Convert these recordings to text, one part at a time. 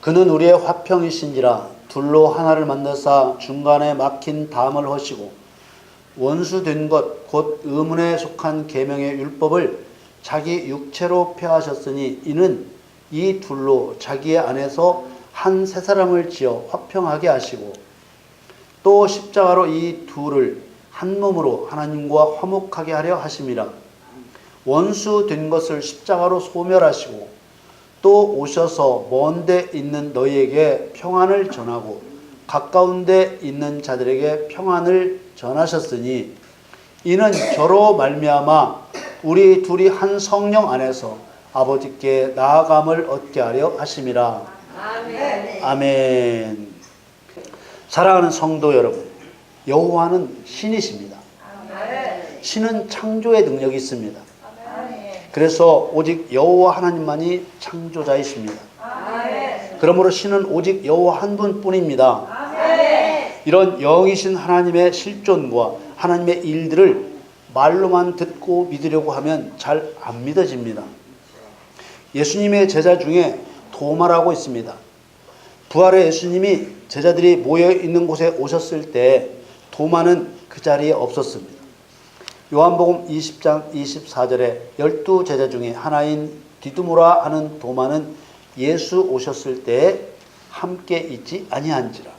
그는 우리의 화평이신지라 둘로 하나를 만드사 중간에 막힌 담을 허시고 원수된 것 곧 의문에 속한 계명의 율법을 자기 육체로 폐하셨으니 이는 이 둘로 자기의 안에서 한 세 사람을 지어 화평하게 하시고 또 십자가로 이 둘을 한 몸으로 하나님과 화목하게 하려 하심이라. 원수 된 것을 십자가로 소멸하시고 또 오셔서 먼데 있는 너희에게 평안을 전하고 가까운 데 있는 자들에게 평안을 전하셨으니 이는 저로 말미암아 우리 둘이 한 성령 안에서 아버지께 나아감을 얻게 하려 하심이라 아멘. 아멘. 사랑하는 성도 여러분, 여호와는 신이십니다. 신은 창조의 능력이 있습니다. 그래서 오직 여호와 하나님만이 창조자이십니다. 그러므로 신은 오직 여호와 한 분뿐입니다. 이런 영이신 하나님의 실존과 하나님의 일들을 말로만 듣고 믿으려고 하면 잘 안 믿어집니다. 예수님의 제자 중에 도마라고 있습니다. 부활의 예수님이 제자들이 모여 있는 곳에 오셨을 때 도마는 그 자리에 없었습니다. 요한복음 20장 24절에 열두 제자 중에 하나인 디두모라 하는 도마는 예수 오셨을 때 함께 있지 아니한지라.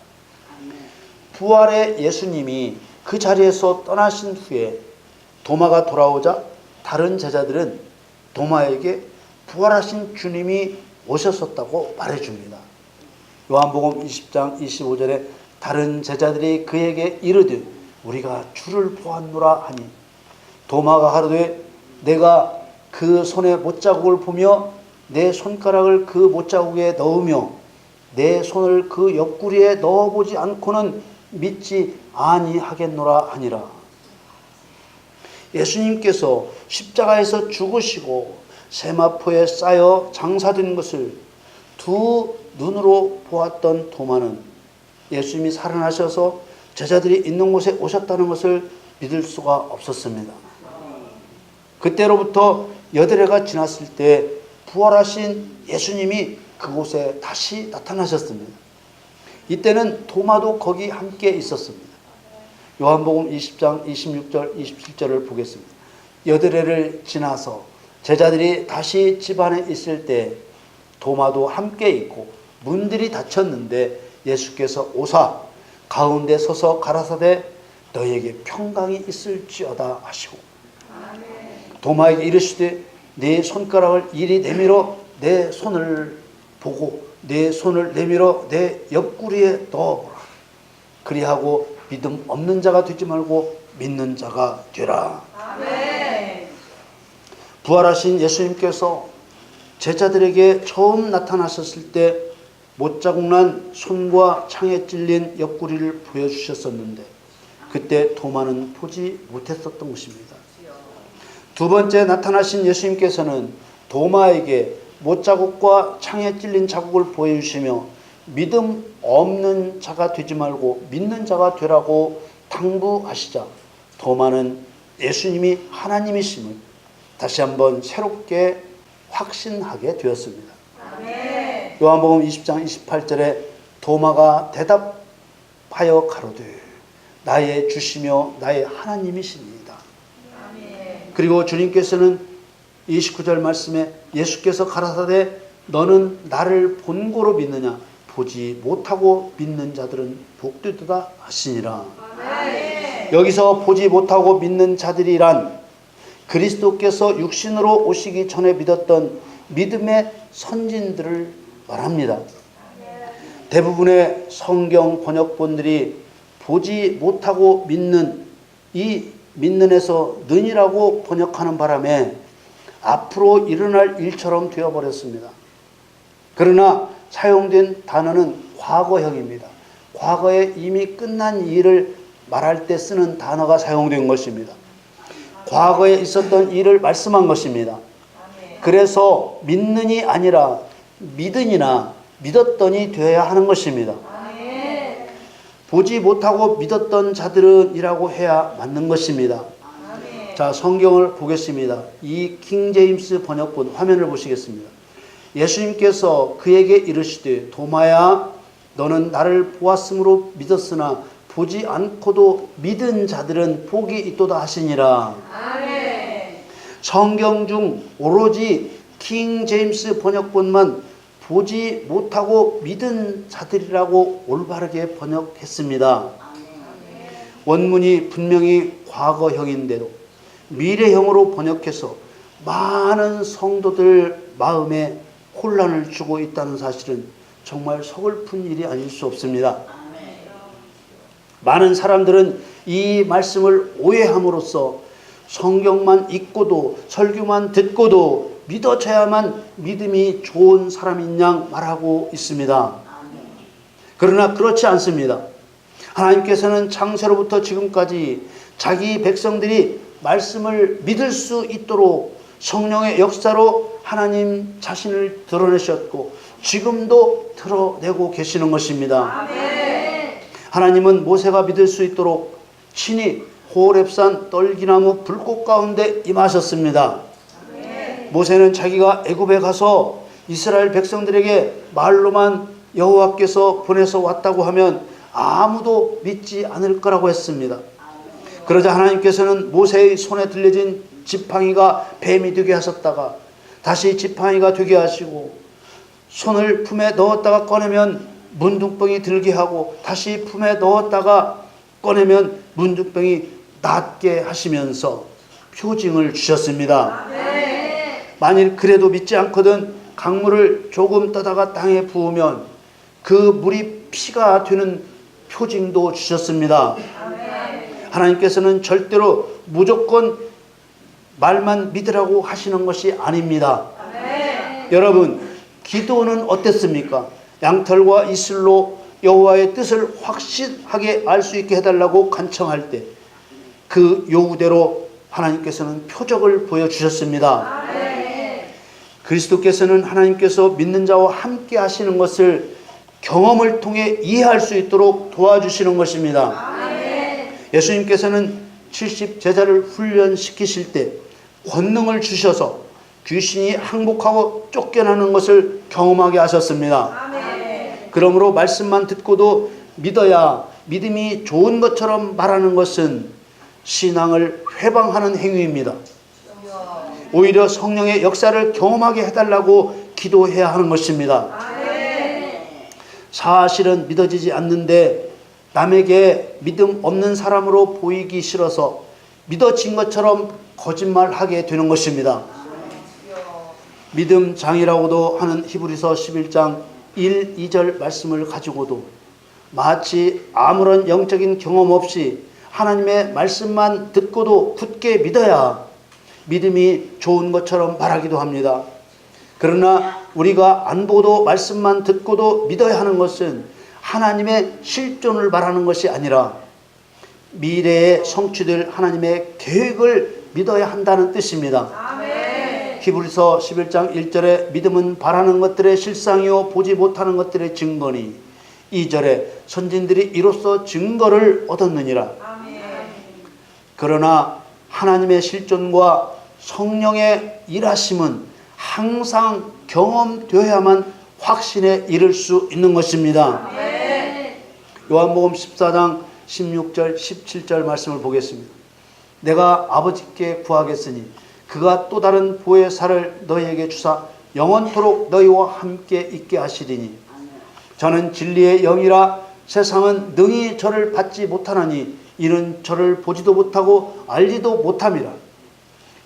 부활의 예수님이 그 자리에서 떠나신 후에 도마가 돌아오자 다른 제자들은 도마에게 부활하신 주님이 오셨었다고 말해줍니다. 요한복음 20장 25절에 다른 제자들이 그에게 이르되 우리가 주를 보았노라 하니 도마가 하루되 내가 그 손의 못자국을 보며 내 손가락을 그 못자국에 넣으며 내 손을 그 옆구리에 넣어보지 않고는 믿지 아니하겠노라 하니라. 예수님께서 십자가에서 죽으시고 세마포에 쌓여 장사된 것을 두 눈으로 보았던 도마는 예수님이 살아나셔서 제자들이 있는 곳에 오셨다는 것을 믿을 수가 없었습니다. 그때로부터 여드레가 지났을 때 부활하신 예수님이 그곳에 다시 나타나셨습니다. 이때는 도마도 거기 함께 있었습니다. 요한복음 20장 26절 27절을 보겠습니다. 여드레를 지나서 제자들이 다시 집안에 있을 때 도마도 함께 있고 문들이 닫혔는데 예수께서 오사 가운데 서서 가라사대 너에게 평강이 있을지어다 하시고 도마에게 이르시되 네 손가락을 이리 내밀어 내 손을 보고 내 손을 내밀어 내 옆구리에 넣어보라. 그리하고 믿음 없는 자가 되지 말고 믿는 자가 되라. 부활하신 예수님께서 제자들에게 처음 나타나셨을 때 못자국난 손과 창에 찔린 옆구리를 보여주셨었는데 그때 도마는 보지 못했었던 것입니다. 두 번째 나타나신 예수님께서는 도마에게 못자국과 창에 찔린 자국을 보여주시며 믿음 없는 자가 되지 말고 믿는 자가 되라고 당부하시자 도마는 예수님이 하나님이심을 다시 한번 새롭게 확신하게 되었습니다. 아멘. 요한복음 20장 28절에 도마가 대답하여 가로되 나의 주시며 나의 하나님이시니이다. 아멘. 그리고 주님께서는 29절 말씀에 예수께서 가라사대 너는 나를 본고로 믿느냐 보지 못하고 믿는 자들은 복되도다 하시니라. 아멘. 여기서 보지 못하고 믿는 자들이란 그리스도께서 육신으로 오시기 전에 믿었던 믿음의 선진들을 말합니다. 대부분의 성경 번역본들이 보지 못하고 믿는 이 믿는에서 는이라고 번역하는 바람에 앞으로 일어날 일처럼 되어버렸습니다. 그러나 사용된 단어는 과거형입니다. 과거에 이미 끝난 일을 말할 때 쓰는 단어가 사용된 것입니다. 과거에 있었던 일을 말씀한 것입니다. 그래서 믿는이 아니라 믿으니나 믿었더니 되어야 하는 것입니다. 보지 못하고 믿었던 자들은이라고 해야 맞는 것입니다. 자, 성경을 보겠습니다. 이 킹제임스 번역본 화면을 보시겠습니다. 예수님께서 그에게 이르시되 도마야 너는 나를 보았으므로 믿었으나 보지 않고도 믿은 자들은 복이 있도다 하시니라. 아멘. 성경 중 오로지 킹 제임스 번역본만 보지 못하고 믿은 자들이라고 올바르게 번역했습니다. 원문이 분명히 과거형인데도 미래형으로 번역해서 많은 성도들 마음에 혼란을 주고 있다는 사실은 정말 서글픈 일이 아닐 수 없습니다. 많은 사람들은 이 말씀을 오해함으로써 성경만 읽고도 설교만 듣고도 믿어져야만 믿음이 좋은 사람인 양 말하고 있습니다. 그러나 그렇지 않습니다. 하나님께서는 창세로부터 지금까지 자기 백성들이 말씀을 믿을 수 있도록 성령의 역사로 하나님 자신을 드러내셨고 지금도 드러내고 계시는 것입니다. 하나님은 모세가 믿을 수 있도록 친히 호렙산 떨기나무 불꽃 가운데 임하셨습니다. 모세는 자기가 애굽에 가서 이스라엘 백성들에게 말로만 여호와께서 보내서 왔다고 하면 아무도 믿지 않을 거라고 했습니다. 그러자 하나님께서는 모세의 손에 들려진 지팡이가 뱀이 되게 하셨다가 다시 지팡이가 되게 하시고 손을 품에 넣었다가 꺼내면 문둥병이 들게 하고 다시 품에 넣었다가 꺼내면 문둥병이 낫게 하시면서 표징을 주셨습니다. 만일 그래도 믿지 않거든 강물을 조금 떠다가 땅에 부으면 그 물이 피가 되는 표징도 주셨습니다. 하나님께서는 절대로 무조건 말만 믿으라고 하시는 것이 아닙니다. 여러분, 기도는 어땠습니까? 양털과 이슬로 여호와의 뜻을 확실하게 알 수 있게 해달라고 간청할 때 그 요구대로 하나님께서는 표적을 보여주셨습니다. 그리스도께서는 하나님께서 믿는 자와 함께 하시는 것을 경험을 통해 이해할 수 있도록 도와주시는 것입니다. 예수님께서는 70 제자를 훈련시키실 때 권능을 주셔서 귀신이 항복하고 쫓겨나는 것을 경험하게 하셨습니다. 그러므로 말씀만 듣고도 믿어야 믿음이 좋은 것처럼 말하는 것은 신앙을 회방하는 행위입니다. 오히려 성령의 역사를 경험하게 해달라고 기도해야 하는 것입니다. 사실은 믿어지지 않는데 남에게 믿음 없는 사람으로 보이기 싫어서 믿어진 것처럼 거짓말하게 되는 것입니다. 믿음 장이라고도 하는 히브리서 11장 1, 2절 말씀을 가지고도 마치 아무런 영적인 경험 없이 하나님의 말씀만 듣고도 굳게 믿어야 믿음이 좋은 것처럼 말하기도 합니다. 그러나 우리가 안 보고도 말씀만 듣고도 믿어야 하는 것은 하나님의 실존을 말하는 것이 아니라 미래에 성취될 하나님의 계획을 믿어야 한다는 뜻입니다. 히브리서 11장 1절에 믿음은 바라는 것들의 실상이요 보지 못하는 것들의 증거니 2절에 선진들이 이로써 증거를 얻었느니라. 그러나 하나님의 실존과 성령의 일하심은 항상 경험되어야만 확신에 이를 수 있는 것입니다. 요한복음 14장 16절 17절 말씀을 보겠습니다. 내가 아버지께 구하겠으니 그가 또 다른 보혜사를 너희에게 주사 영원토록 너희와 함께 있게 하시리니 저는 진리의 영이라 세상은 능히 저를 받지 못하나니 이는 저를 보지도 못하고 알지도 못함이라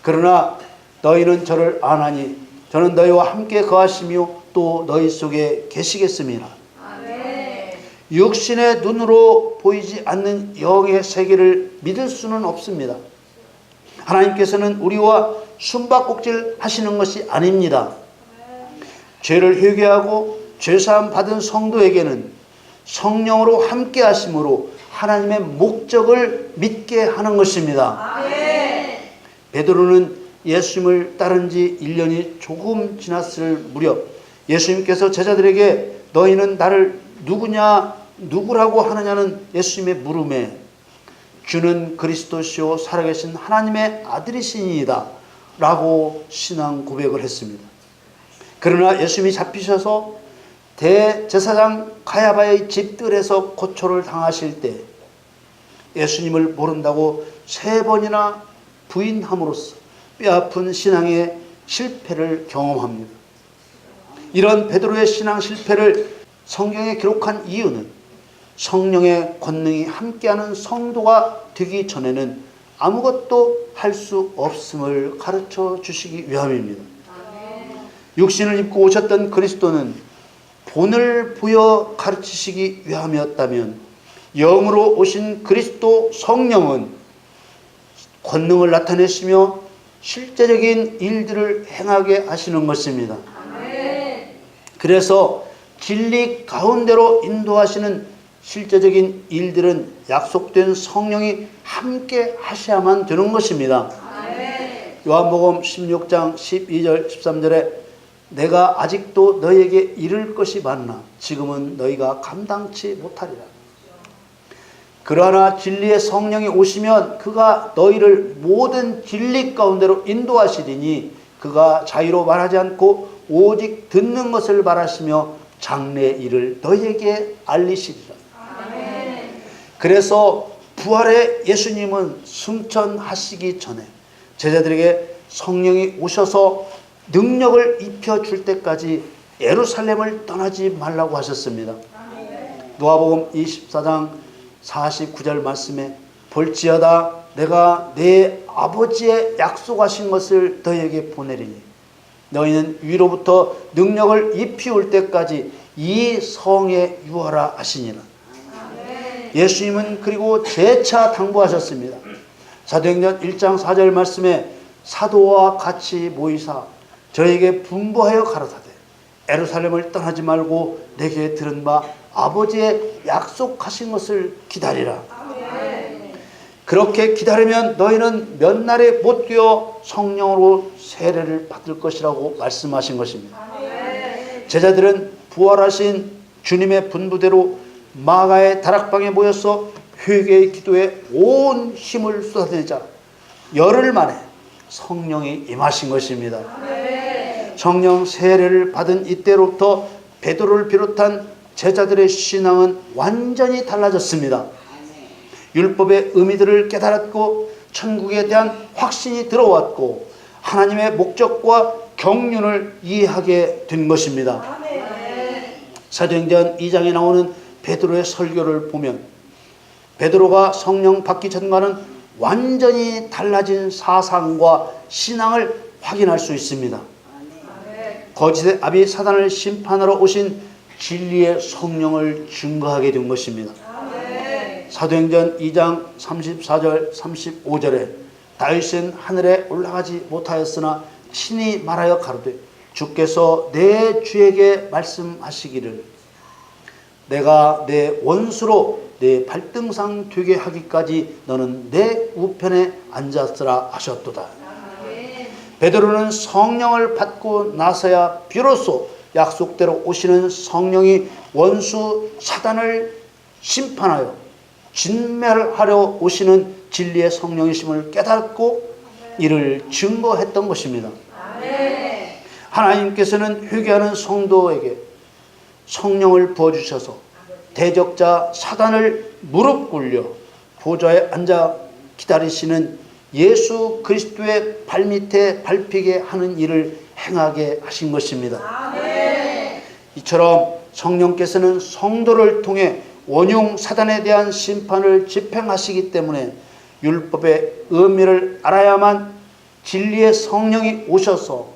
그러나 너희는 저를 아나니 저는 너희와 함께 거하시며 또 너희 속에 계시겠습니다. 육신의 눈으로 보이지 않는 영의 세계를 믿을 수는 없습니다. 하나님께서는 우리와 숨바꼭질 하시는 것이 아닙니다. 죄를 회개하고 죄사함 받은 성도에게는 성령으로 함께 하심으로 하나님의 목적을 믿게 하는 것입니다. 베드로는 예수님을 따른 지 1년이 조금 지났을 무렵 예수님께서 제자들에게 너희는 나를 누구냐 누구라고 하느냐는 예수님의 물음에 주는 그리스도시요 살아계신 하나님의 아들이시니이다 라고 신앙 고백을 했습니다. 그러나 예수님이 잡히셔서 대제사장 가야바의 집들에서 고초를 당하실 때 예수님을 모른다고 세 번이나 부인함으로써 뼈아픈 신앙의 실패를 경험합니다. 이런 베드로의 신앙 실패를 성경에 기록한 이유는 성령의 권능이 함께하는 성도가 되기 전에는 아무것도 할 수 없음을 가르쳐 주시기 위함입니다. 육신을 입고 오셨던 그리스도는 본을 부여 가르치시기 위함이었다면 영으로 오신 그리스도 성령은 권능을 나타내시며 실제적인 일들을 행하게 하시는 것입니다. 그래서 진리 가운데로 인도하시는 실제적인 일들은 약속된 성령이 함께 하셔야만 되는 것입니다. 요한복음 16장 12절 13절에 내가 아직도 너에게 이를 것이 많나 지금은 너희가 감당치 못하리라. 그러나 진리의 성령이 오시면 그가 너희를 모든 진리 가운데로 인도하시리니 그가 자유로 말하지 않고 오직 듣는 것을 말하시며 장래 일을 너희에게 알리시리라. 그래서 부활의 예수님은 승천하시기 전에 제자들에게 성령이 오셔서 능력을 입혀 줄 때까지 예루살렘을 떠나지 말라고 하셨습니다. 노아복음 24장 49절 말씀에 볼지어다 내가 내 아버지의 약속하신 것을 너희에게 보내리니 너희는 위로부터 능력을 입히올 때까지 이 성에 유하라 하시니라. 예수님은 그리고 재차 당부하셨습니다. 사도행전 1장 4절 말씀에 사도와 같이 모이사 저에게 분부하여 가라사대 에루살렘을 떠나지 말고 내게 들은 바 아버지의 약속하신 것을 기다리라. 그렇게 기다리면 너희는 몇 날에 못 뛰어 성령으로 세례를 받을 것이라고 말씀하신 것입니다. 제자들은 부활하신 주님의 분부대로 마가의 다락방에 모여서 회개의 기도에 온 힘을 쏟아내자 열흘 만에 성령이 임하신 것입니다. 성령 세례를 받은 이때로부터 베드로를 비롯한 제자들의 신앙은 완전히 달라졌습니다. 율법의 의미들을 깨달았고 천국에 대한 확신이 들어왔고 하나님의 목적과 경륜을 이해하게 된 것입니다. 사도행전 2장에 나오는 베드로의 설교를 보면 베드로가 성령 받기 전과는 완전히 달라진 사상과 신앙을 확인할 수 있습니다. 거짓의 아비 사단을 심판하러 오신 진리의 성령을 증거하게 된 것입니다. 사도행전 2장 34절 35절에 다윗은 하늘에 올라가지 못하였으나 신이 말하여 가로되 주께서 내 주에게 말씀하시기를 내가 내 원수로 내 발등상 되게 하기까지 너는 내 우편에 앉았으라 하셨도다. 베드로는 성령을 받고 나서야 비로소 약속대로 오시는 성령이 원수 사단을 심판하여 진멸하려 오시는 진리의 성령이심을 깨닫고 이를 증거했던 것입니다. 하나님께서는 회개하는 성도에게 성령을 부어주셔서 대적자 사단을 무릎 꿇려 보좌에 앉아 기다리시는 예수 그리스도의 발밑에 밟히게 하는 일을 행하게 하신 것입니다. 이처럼 성령께서는 성도를 통해 원흉 사단에 대한 심판을 집행하시기 때문에 율법의 의미를 알아야만 진리의 성령이 오셔서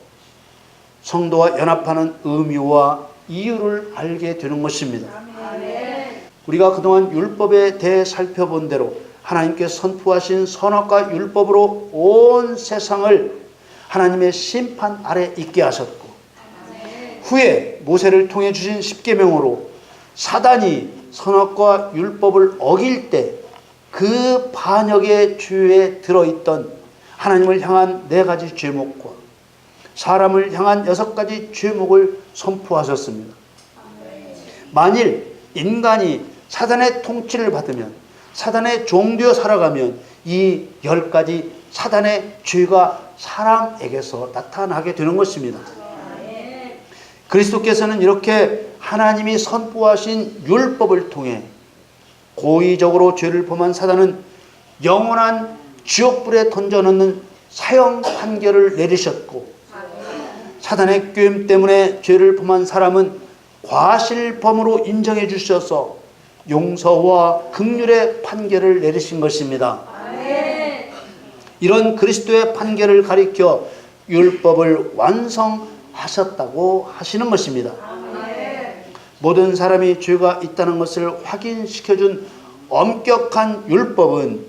성도와 연합하는 의미와 이유를 알게 되는 것입니다. 우리가 그동안 율법에 대해 살펴본 대로 하나님께 선포하신 선악과 율법으로 온 세상을 하나님의 심판 아래 있게 하셨고 후에 모세를 통해 주신 십계명으로 사단이 선악과 율법을 어길 때 그 반역의 죄에 들어있던 하나님을 향한 네 가지 죄목과 사람을 향한 여섯 가지 죄목을 선포하셨습니다. 만일 인간이 사단의 통치를 받으면 사단의 종되어 살아가면 이 열 가지 사단의 죄가 사람에게서 나타나게 되는 것입니다. 그리스도께서는 이렇게 하나님이 선포하신 율법을 통해 고의적으로 죄를 범한 사단은 영원한 지옥불에 던져넣는 사형 판결을 내리셨고 사단의 꾀임 때문에 죄를 범한 사람은 과실범으로 인정해 주셔서 용서와 극률의 판결을 내리신 것입니다. 이런 그리스도의 판결을 가리켜 율법을 완성 하셨다고 하시는 것입니다. 모든 사람이 죄가 있다는 것을 확인시켜준 엄격한 율법은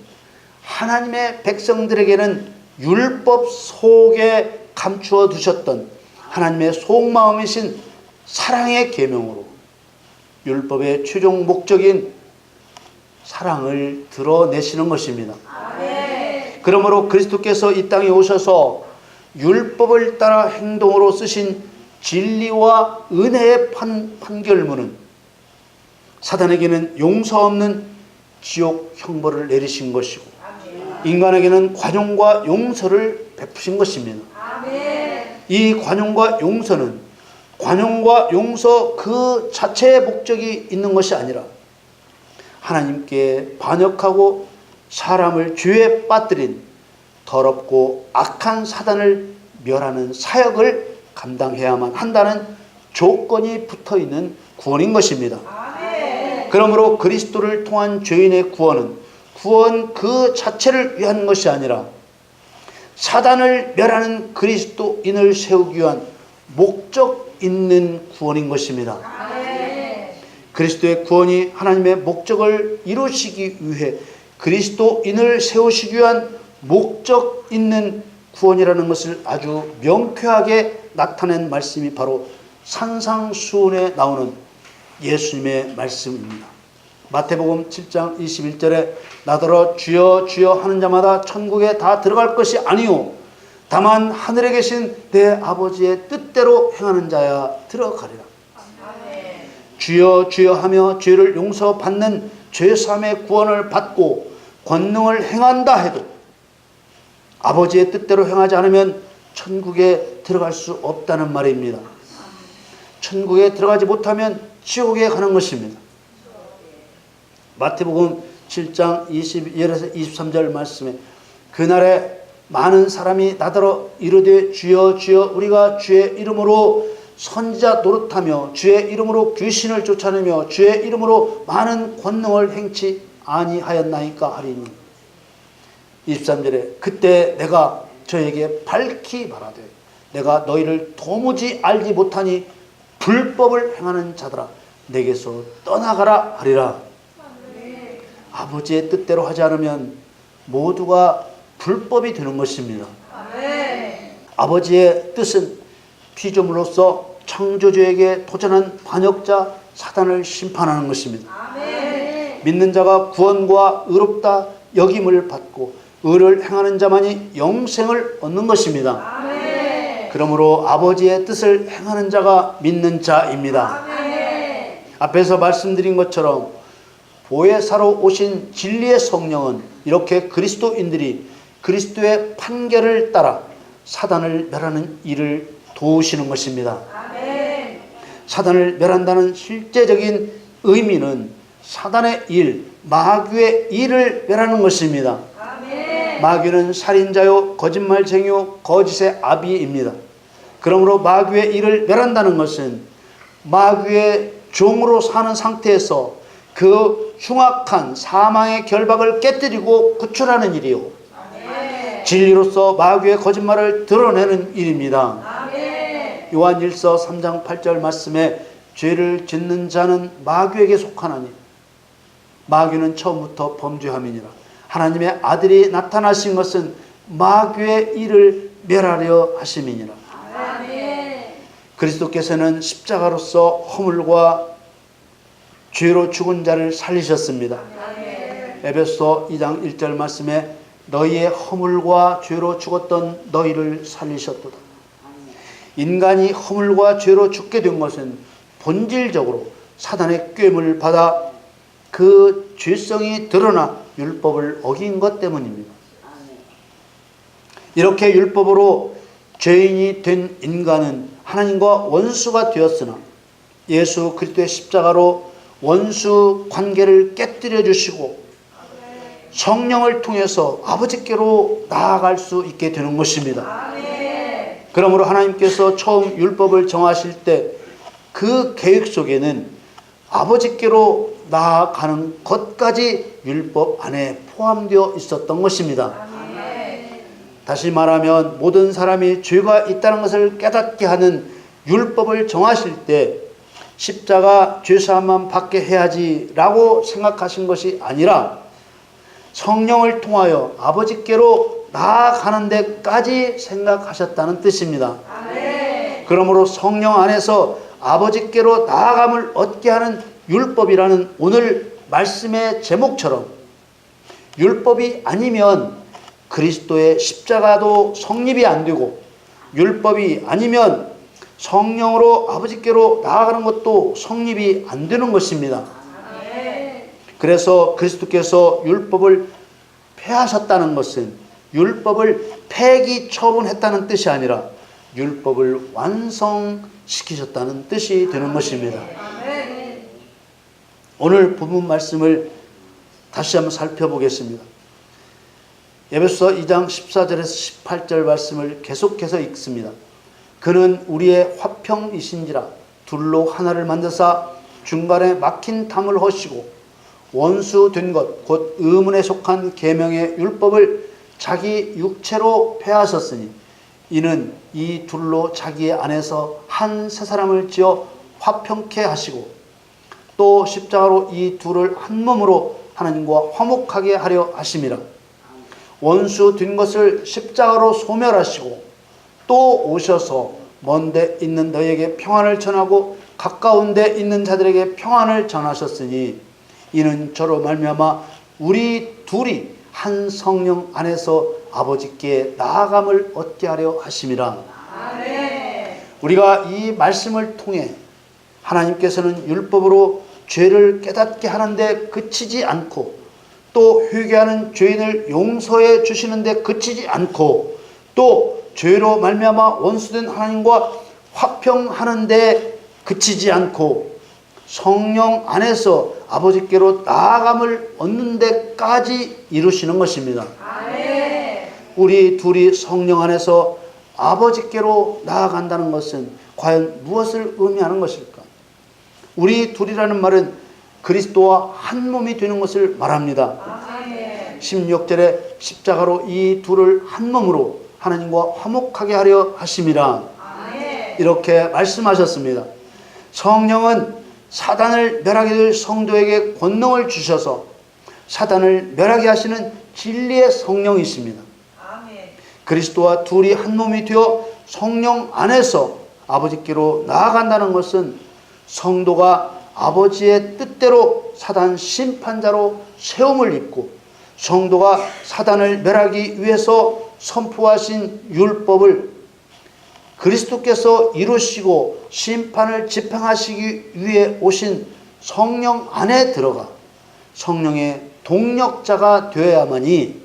하나님의 백성들에게는 율법 속에 감추어 두셨던 하나님의 속마음이신 사랑의 계명으로 율법의 최종 목적인 사랑을 드러내시는 것입니다. 그러므로 그리스도께서 이 땅에 오셔서 율법을 따라 행동으로 쓰신 진리와 은혜의 판, 판결문은 사단에게는 용서 없는 지옥 형벌을 내리신 것이고 인간에게는 관용과 용서를 베푸신 것입니다. 이 관용과 용서는 관용과 용서 그 자체의 목적이 있는 것이 아니라 하나님께 반역하고 사람을 죄에 빠뜨린 더럽고 악한 사단을 멸하는 사역을 감당해야만 한다는 조건이 붙어 있는 구원인 것입니다. 그러므로 그리스도를 통한 죄인의 구원은 구원 그 자체를 위한 것이 아니라 사단을 멸하는 그리스도인을 세우기 위한 목적 있는 구원인 것입니다. 그리스도의 구원이 하나님의 목적을 이루시기 위해 그리스도인을 세우시기 위한 목적 있는 구원이라는 것을 아주 명쾌하게 나타낸 말씀이 바로 산상수훈에 나오는 예수님의 말씀입니다. 마태복음 7장 21절에 나더러 주여 주여 하는 자마다 천국에 다 들어갈 것이 아니요 다만 하늘에 계신 내 아버지의 뜻대로 행하는 자야 들어가리라. 주여 주여 하며 죄를 용서받는 죄사함의 구원을 받고 권능을 행한다 해도 아버지의 뜻대로 행하지 않으면 천국에 들어갈 수 없다는 말입니다. 천국에 들어가지 못하면 지옥에 가는 것입니다. 마태복음 7장 21에서 23절 말씀에 그날에 많은 사람이 나더러 이르되 주여 주여 우리가 주의 이름으로 선지자 노릇하며 주의 이름으로 귀신을 쫓아내며 주의 이름으로 많은 권능을 행치 아니하였나이까 하리니 23절에 그때 내가 저에게 밝히 말하되 내가 너희를 도무지 알지 못하니 불법을 행하는 자들아 내게서 떠나가라 하리라 아버지의 뜻대로 하지 않으면 모두가 불법이 되는 것입니다. 아버지의 뜻은 피조물로서 창조주에게 도전한 반역자 사단을 심판하는 것입니다. 믿는 자가 구원과 의롭다 여김을 받고 의를 행하는 자만이 영생을 얻는 것입니다. 그러므로 아버지의 뜻을 행하는 자가 믿는 자입니다. 앞에서 말씀드린 것처럼 보혜사로 오신 진리의 성령은 이렇게 그리스도인들이 그리스도의 판결을 따라 사단을 멸하는 일을 도우시는 것입니다. 사단을 멸한다는 실제적인 의미는 사단의 일, 마귀의 일을 멸하는 것입니다. 마귀는 살인자요, 거짓말쟁이요, 거짓의 아비입니다. 그러므로 마귀의 일을 멸한다는 것은 마귀의 종으로 사는 상태에서 그 흉악한 사망의 결박을 깨뜨리고 구출하는 일이요. 진리로서 마귀의 거짓말을 드러내는 일입니다. 요한 1서 3장 8절 말씀에 죄를 짓는 자는 마귀에게 속하나니 마귀는 처음부터 범죄함이니라. 하나님의 아들이 나타나신 것은 마귀의 일을 멸하려 하심이니라. 그리스도께서는 십자가로서 허물과 죄로 죽은 자를 살리셨습니다. 에베소 2장 1절 말씀에 너희의 허물과 죄로 죽었던 너희를 살리셨도다. 인간이 허물과 죄로 죽게 된 것은 본질적으로 사단의 꾀임을 받아 그 죄성이 드러나 율법을 어긴 것 때문입니다. 이렇게 율법으로 죄인이 된 인간은 하나님과 원수가 되었으나 예수 그리스도의 십자가로 원수 관계를 깨뜨려 주시고 성령을 통해서 아버지께로 나아갈 수 있게 되는 것입니다. 그러므로 하나님께서 처음 율법을 정하실 때 그 계획 속에는 아버지께로 나아가는 것까지 율법 안에 포함되어 있었던 것입니다. 다시 말하면 모든 사람이 죄가 있다는 것을 깨닫게 하는 율법을 정하실 때 십자가 죄사함만 받게 해야지라고 생각하신 것이 아니라 성령을 통하여 아버지께로 나아가는 데까지 생각하셨다는 뜻입니다. 그러므로 성령 안에서 아버지께로 나아감을 얻게 하는 율법이라는 오늘 말씀의 제목처럼 율법이 아니면 그리스도의 십자가도 성립이 안 되고 율법이 아니면 성령으로 아버지께로 나아가는 것도 성립이 안 되는 것입니다. 그래서 그리스도께서 율법을 폐하셨다는 것은 율법을 폐기 처분했다는 뜻이 아니라 율법을 완성 시키셨다는 뜻이 되는 것입니다. 오늘 본문 말씀을 다시 한번 살펴보겠습니다. 에베소 2장 14절에서 18절 말씀을 계속해서 읽습니다. 그는 우리의 화평이신지라 둘로 하나를 만드사 중간에 막힌 담을 허시고 원수 된 것 곧 의문에 속한 계명의 율법을 자기 육체로 폐하셨으니 이는 이 둘로 자기 안에서 한 세 사람을 지어 화평케 하시고 또 십자가로 이 둘을 한 몸으로 하나님과 화목하게 하려 하심이라. 원수 된 것을 십자가로 소멸하시고 또 오셔서 먼데 있는 너에게 평안을 전하고 가까운 데 있는 자들에게 평안을 전하셨으니 이는 저로 말미암아 우리 둘이 한 성령 안에서 아버지께 나아감을 얻게 하려 하심이라. 우리가 이 말씀을 통해 하나님께서는 율법으로 죄를 깨닫게 하는데 그치지 않고 또 회개하는 죄인을 용서해 주시는데 그치지 않고 또 죄로 말미암아 원수된 하나님과 화평하는데 그치지 않고 성령 안에서 아버지께로 나아감을 얻는 데까지 이루시는 것입니다. 우리 둘이 성령 안에서 아버지께로 나아간다는 것은 과연 무엇을 의미하는 것일까? 우리 둘이라는 말은 그리스도와 한 몸이 되는 것을 말합니다. 16절에 십자가로 이 둘을 한 몸으로 하나님과 화목하게 하려 하심이라 이렇게 말씀하셨습니다. 성령은 사단을 멸하게 될 성도에게 권능을 주셔서 사단을 멸하게 하시는 진리의 성령이십니다. 그리스도와 둘이 한 몸이 되어 성령 안에서 아버지께로 나아간다는 것은 성도가 아버지의 뜻대로 사단 심판자로 세움을 입고 성도가 사단을 멸하기 위해서 선포하신 율법을 그리스도께서 이루시고 심판을 집행하시기 위해 오신 성령 안에 들어가 성령의 동력자가 되어야만이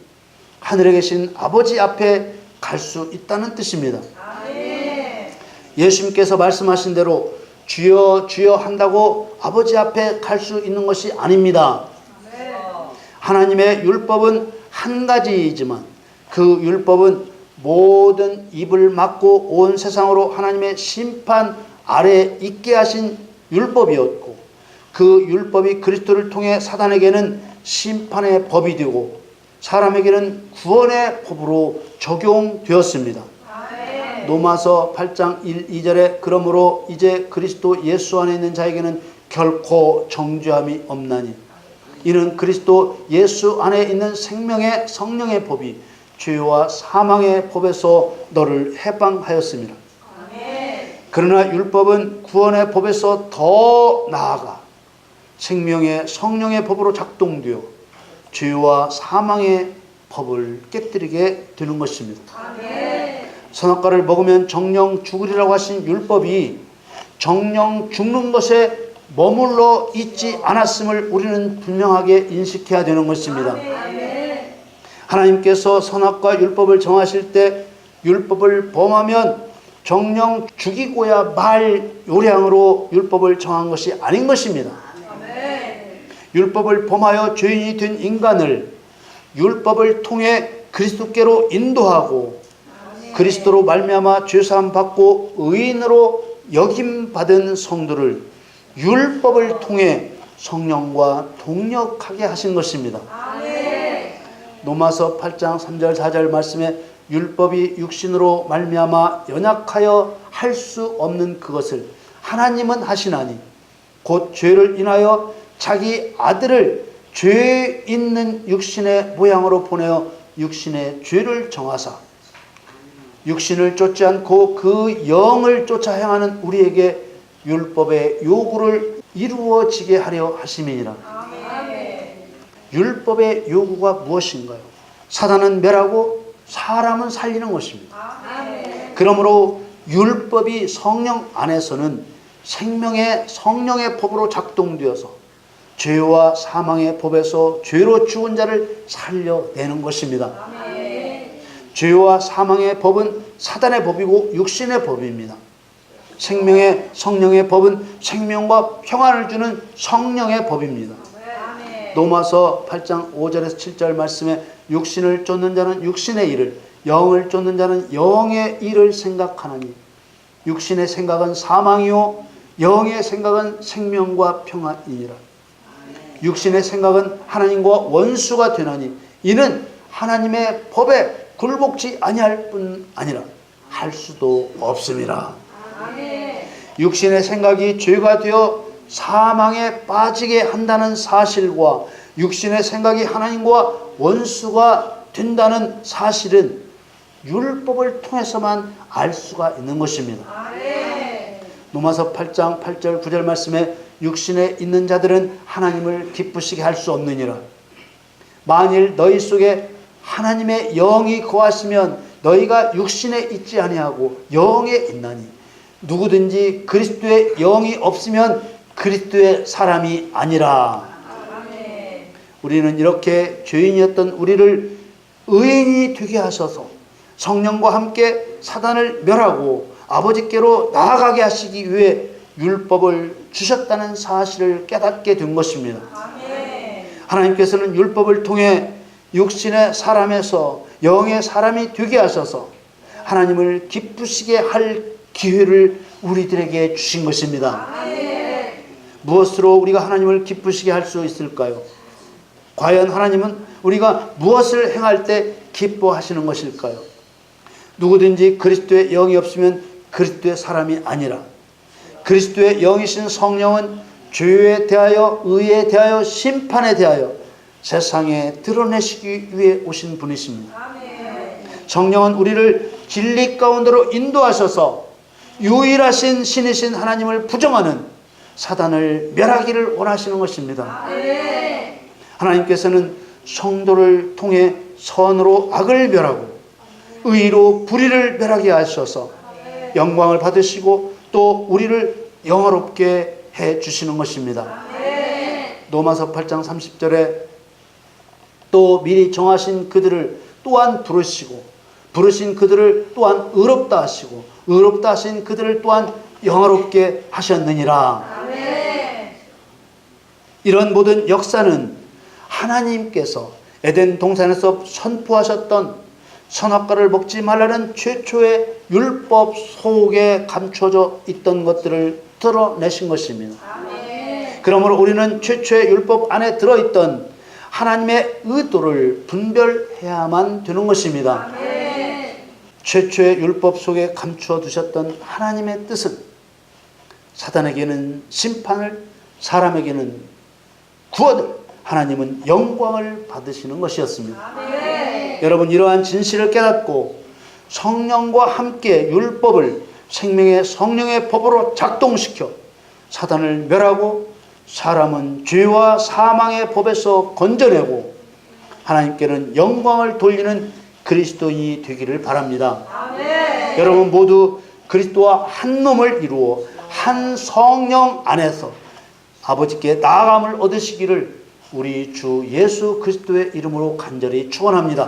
하늘에 계신 아버지 앞에 갈 수 있다는 뜻입니다. 예수님께서 말씀하신 대로 주여 주여 한다고 아버지 앞에 갈 수 있는 것이 아닙니다. 하나님의 율법은 한 가지이지만 그 율법은 모든 입을 막고 온 세상으로 하나님의 심판 아래 있게 하신 율법이었고 그 율법이 그리스도를 통해 사단에게는 심판의 법이 되고 사람에게는 구원의 법으로 적용되었습니다. 로마서 8장 1, 2절에 그러므로 이제 그리스도 예수 안에 있는 자에게는 결코 정죄함이 없나니 이는 그리스도 예수 안에 있는 생명의 성령의 법이 죄와 사망의 법에서 너를 해방하였습니다. 그러나 율법은 구원의 법에서 더 나아가 생명의 성령의 법으로 작동되어 죄와 사망의 법을 깨뜨리게 되는 것입니다. 선악과를 먹으면 정령 죽으리라고 하신 율법이 정령 죽는 것에 머물러 있지 않았음을 우리는 분명하게 인식해야 되는 것입니다. 하나님께서 선악과 율법을 정하실 때 율법을 범하면 정령 죽이고야 말 요량으로 율법을 정한 것이 아닌 것입니다. 율법을 범하여 죄인이 된 인간을 율법을 통해 그리스도께로 인도하고 그리스도로 말미암아 죄사함 받고 의인으로 여김 받은 성도를 율법을 통해 성령과 동력하게 하신 것입니다. 로마서 8장 3절 4절 말씀에 율법이 육신으로 말미암아 연약하여 할 수 없는 그것을 하나님은 하시나니 곧 죄를 인하여 자기 아들을 죄 있는 육신의 모양으로 보내어 육신의 죄를 정하사 육신을 쫓지 않고 그 영을 쫓아 행하는 우리에게 율법의 요구를 이루어지게 하려 하심이니라. 아멘. 율법의 요구가 무엇인가요? 사단은 멸하고 사람은 살리는 것입니다. 아멘. 그러므로 율법이 성령 안에서는 생명의 성령의 법으로 작동되어서 죄와 사망의 법에서 죄로 죽은 자를 살려내는 것입니다. 아멘. 죄와 사망의 법은 사단의 법이고 육신의 법입니다. 생명의 성령의 법은 생명과 평안을 주는 성령의 법입니다. 아멘. 로마서 8장 5절에서 7절 말씀에 육신을 쫓는 자는 육신의 일을 영을 쫓는 자는 영의 일을 생각하나니 육신의 생각은 사망이요 영의 생각은 생명과 평안이니라 육신의 생각은 하나님과 원수가 되나니 이는 하나님의 법에 굴복지 아니할 뿐 아니라 할 수도 없습니다. 육신의 생각이 죄가 되어 사망에 빠지게 한다는 사실과 육신의 생각이 하나님과 원수가 된다는 사실은 율법을 통해서만 알 수가 있는 것입니다. 로마서 8장 8절 9절 말씀에 육신에 있는 자들은 하나님을 기쁘시게 할 수 없느니라. 만일 너희 속에 하나님의 영이 거하시면 너희가 육신에 있지 아니하고 영에 있나니 누구든지 그리스도의 영이 없으면 그리스도의 사람이 아니라. 우리는 이렇게 죄인이었던 우리를 의인이 되게 하셔서 성령과 함께 사단을 멸하고 아버지께로 나아가게 하시기 위해 율법을 주셨다는 사실을 깨닫게 된 것입니다. 아멘. 하나님께서는 율법을 통해 육신의 사람에서 영의 사람이 되게 하셔서 하나님을 기쁘시게 할 기회를 우리들에게 주신 것입니다. 아멘. 무엇으로 우리가 하나님을 기쁘시게 할 수 있을까요? 과연 하나님은 우리가 무엇을 행할 때 기뻐하시는 것일까요? 누구든지 그리스도의 영이 없으면 그리스도의 사람이 아니라 그리스도의 영이신 성령은 죄에 대하여 의에 대하여 심판에 대하여 세상에 드러내시기 위해 오신 분이십니다. 성령은 우리를 진리 가운데로 인도하셔서 유일하신 신이신 하나님을 부정하는 사단을 멸하기를 원하시는 것입니다. 하나님께서는 성도를 통해 선으로 악을 멸하고 의로 불의를 멸하게 하셔서 영광을 받으시고 또 우리를 영화롭게 해 주시는 것입니다. 로마서 8장 30절에 또 미리 정하신 그들을 또한 부르시고 부르신 그들을 또한 의롭다 하시고 의롭다 하신 그들을 또한 영화롭게 하셨느니라. 이런 모든 역사는 하나님께서 에덴 동산에서 선포하셨던 선악과를 먹지 말라는 최초의 율법 속에 감춰져 있던 것들을 드러내신 것입니다. 아멘. 그러므로 우리는 최초의 율법 안에 들어있던 하나님의 의도를 분별해야만 되는 것입니다. 아멘. 최초의 율법 속에 감추어 두셨던 하나님의 뜻은 사단에게는 심판을, 사람에게는 구원을, 하나님은 영광을 받으시는 것이었습니다. 아멘. 여러분 이러한 진실을 깨닫고 성령과 함께 율법을 생명의 성령의 법으로 작동시켜 사단을 멸하고 사람은 죄와 사망의 법에서 건져내고 하나님께는 영광을 돌리는 그리스도인이 되기를 바랍니다. 아멘. 여러분 모두 그리스도와 한 몸을 이루어 한 성령 안에서 아버지께 나아감을 얻으시기를 우리 주 예수 그리스도의 이름으로 간절히 축원합니다.